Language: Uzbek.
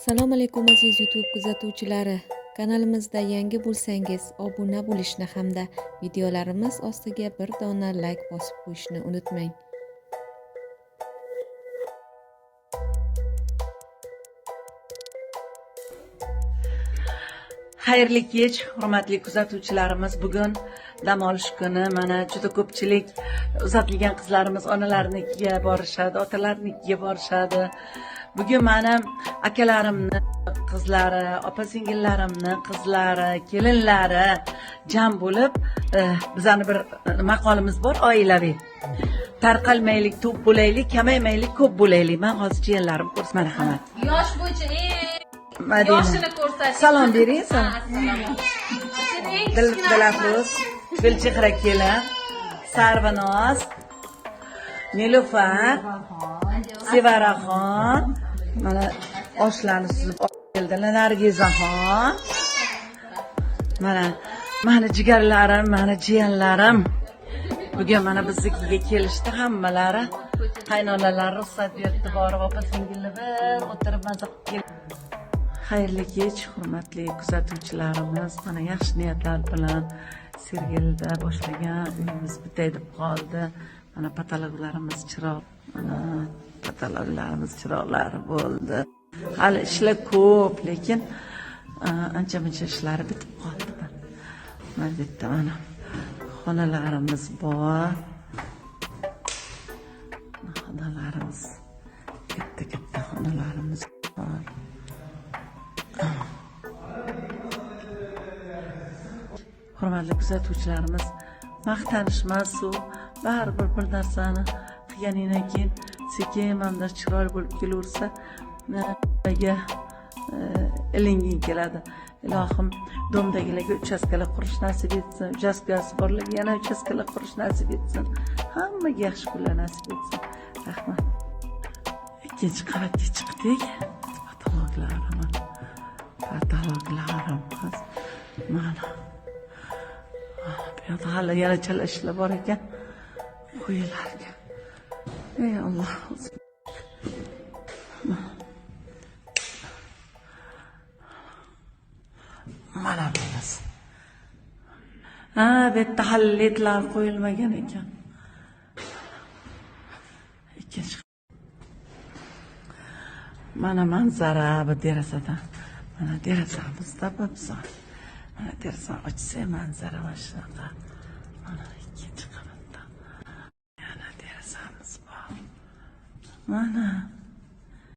assalomu alaykum aziz youtube kuzatuvchilari. Kanalimizda yangi bo'lsangiz obuna bo'lishni hamda videolarimiz ostiga bir dona layk bosib qo'yishni unutmang. Xayrli kech hurmatli kuzatuvchilarimiz. Bugun dam olish kuni. Mana juda ko'pchilik uzatilgan qizlarimiz onalarinikiga borishadi otalarinikiga borishadi. Bugun mana akalarimni qizlari opa singillarimni qizlari kelinlari jam bo'lib eh, bizani bir maqolimiz bor oilaviy. Tarqalmaylik to'p bo'laylik kamaymaylik ko'p bo'laylik. Man hozir jiyanlarim ko'rsin marhamat. Yosh bo'yicha. E, yoshini ko'rsating salom bering salom. Dilafruz, Gulchehra kelin, Sarvinoz, Nilufar, Sevaraxon, mana oshlarni suzib keldilar, Nargizaxon. Mana mani jigarlarim, mani jiyanlarim. Bugun mana biznikiga kelishdi hammalari. Qaynonalar ruxsat berdi borib opa singilni bir o'tirib maza qilib Xayrli kech, hurmatli kuzatuvchilarimiz. Mana yaxshi niyatlar bilan sergelida boshlagan uyimiz bitay deb qoldi. Mana patologlarimiz chiroq, mana patologlarimiz chiroqlari bo'ldi. Hali ishlar ko'p, lekin e, ancha muncha ishlari bitib qoldi. Mana bu yerda mana xonalarimiz bor. Hurmatli kuzatuvchilarimiz maqtanishmasu baribir bir narsani qilganingdan keyin sekin mana chiroyli bo'lib kelaversa nimaga ilinging e, keladi? Ilohim domdagilarga uchastkalar qurish nasib etsin uchastkasi borlarga yana uchastkalar qurish nasib etsin. Hammaga yaxshi kunlar nasib etsin. Rahmat. Ikkinchi qavatga chiqdik. Patologlarim patologlarim mana bu yoqda hali yana chala ishlar bor ekan qo'yilarkan ey alloh o'zim. mana bunisi ha bu yerda hali ledlar qo'yilmagan ekan ikkinchi mana manzara bu derazadan mana derazamizda bu bizon mana derazani ochsak manzara mana shunaqa mana ikkinchi qavatda yana derazamiz bor mana